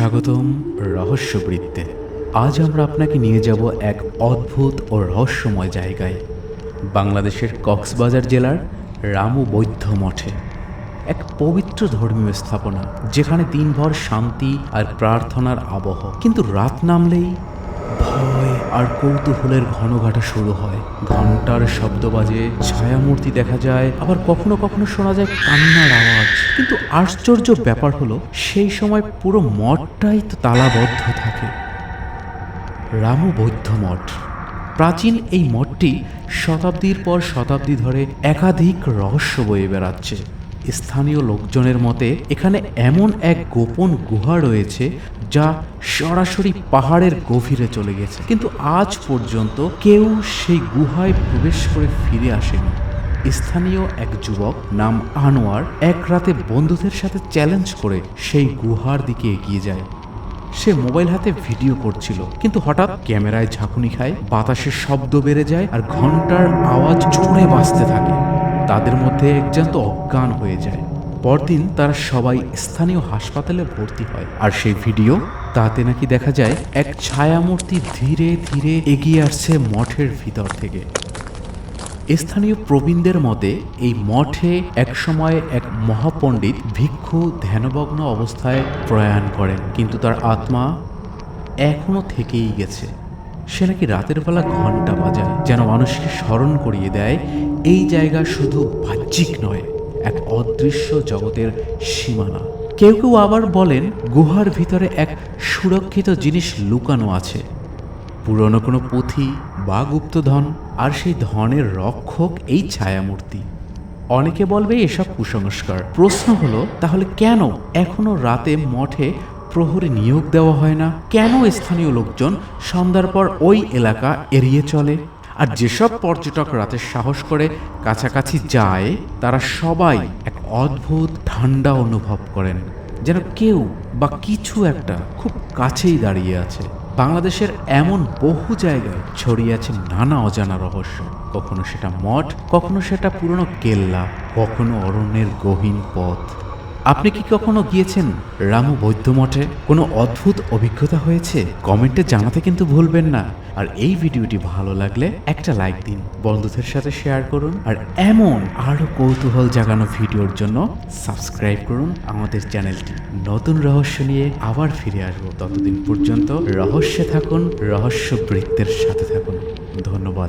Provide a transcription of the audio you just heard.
স্বাগতম রহস্যবৃত্তে। আজ আমরা আপনাকে নিয়ে যাব এক অদ্ভুত ও রহস্যময় জায়গায়, বাংলাদেশের কক্সবাজার জেলার রামু বৌদ্ধ মঠে। এক পবিত্র ধর্মীয় স্থাপনা, যেখানে দিনভর শান্তি আর প্রার্থনার আবহ। কিন্তু রাত নামলেই ভয় আর কৌতূহলের ঘনঘাটা শুরু হয়। ঘণ্টার শব্দ বাজে ছায়ামূর্তি দেখা যায়, আবার কখনো কখনো শোনা যায় কান্নার আওয়াজ। কিন্তু আশ্চর্য ব্যাপার হলো, সেই সময় পুরো মঠটাই তো তালাবদ্ধ থাকে। রামু বৌদ্ধ মঠ। প্রাচীন এই মঠটি শতাব্দীর পর শতাব্দী ধরে একাধিক রহস্য বয়ে বেড়াচ্ছে। স্থানীয় লোকজনের মতে, এখানে এমন এক গোপন গুহা রয়েছে যা সরাসরি পাহাড়ের গভীরে চলে গেছে। কিন্তু আজ পর্যন্ত কেউ সেই গুহায় প্রবেশ করে ফিরে আসেনি। স্থানীয় এক যুবক নাম আনোয়ার এক রাতে বন্ধুদের সাথে চ্যালেঞ্জ করে সেই গুহার দিকে এগিয়ে যায়। সে মোবাইল হাতে ভিডিও করছিল, কিন্তু হঠাৎ ক্যামেরায় ঝাঁকুনি খায়, বাতাসের শব্দ বেড়ে যায় আর ঘণ্টার আওয়াজ জোরে বাঁচতে থাকে। তাদের মধ্যে একজন তো অজ্ঞান হয়ে যায়। পরদিন তারা সবাই স্থানীয় হাসপাতালে ভর্তি হয় আর সেই ভিডিও তাতে নাকি দেখা যায় এক ছায়ামূর্তি ধীরে ধীরে এগিয়ে আসছে মঠের ভিতর থেকে। স্থানীয় প্রবীণদের মতে, এই মঠে একসময় এক মহাপণ্ডিত ভিক্ষু ধ্যানমগ্ন অবস্থায় প্রয়াণ করেন, কিন্তু তার আত্মা এখনও থেকেই গেছে। সে নাকি রাতের বেলা ঘণ্টা বাজায়, যেন মানুষকে স্মরণ করিয়ে দেয়, এই জায়গা শুধু বাহ্যিক নয়, এক অদৃশ্য জগতের সীমানা। কেউ কেউ আবার বলেন, গুহার ভিতরে এক সুরক্ষিত জিনিস লুকানো আছে। পুরনো কোনো পুঁথি বা গুপ্তধন, আর সেই ধনের রক্ষক এই ছায়ামূর্তি। অনেকে বলবে এসব কুসংস্কার। প্রশ্ন হলো, তাহলে কেন এখনও রাতে মঠে প্রহরী নিয়োগ দেওয়া হয় না? কেন স্থানীয় লোকজন সন্ধ্যার পর ওই এলাকা এড়িয়ে চলে? আর যেসব পর্যটক রাতে সাহস করে কাছাকাছি যায়, তারা সবাই এক অদ্ভুত ঠান্ডা অনুভব করেন, যেন কেউ বা কিছু একটা খুব কাছেই দাঁড়িয়ে আছে। বাংলাদেশের এমন বহু জায়গায় ছড়িয়ে আছে নানা অজানা রহস্য। কখনো সেটা মঠ, কখনো সেটা পুরনো কেল্লা, কখনো অরণ্যের গহীন পথ। আপনি কি কখনো গিয়েছেন রামু বৌদ্ধ মঠে? কোনো অদ্ভুত অভিজ্ঞতা হয়েছে? কমেন্টে জানাতে কিন্তু ভুলবেন না। আর এই ভিডিওটি ভালো লাগলে একটা লাইক দিন, বন্ধুদের সাথে শেয়ার করুন, আর এমন আরও কৌতূহল জাগানো ভিডিওর জন্য সাবস্ক্রাইব করুন আমাদের চ্যানেলটি। নতুন রহস্য নিয়ে আবার ফিরে আসব ততদিন পর্যন্ত রহস্যে থাকুন রহস্য বৃত্তের সাথে থাকুন। ধন্যবাদ।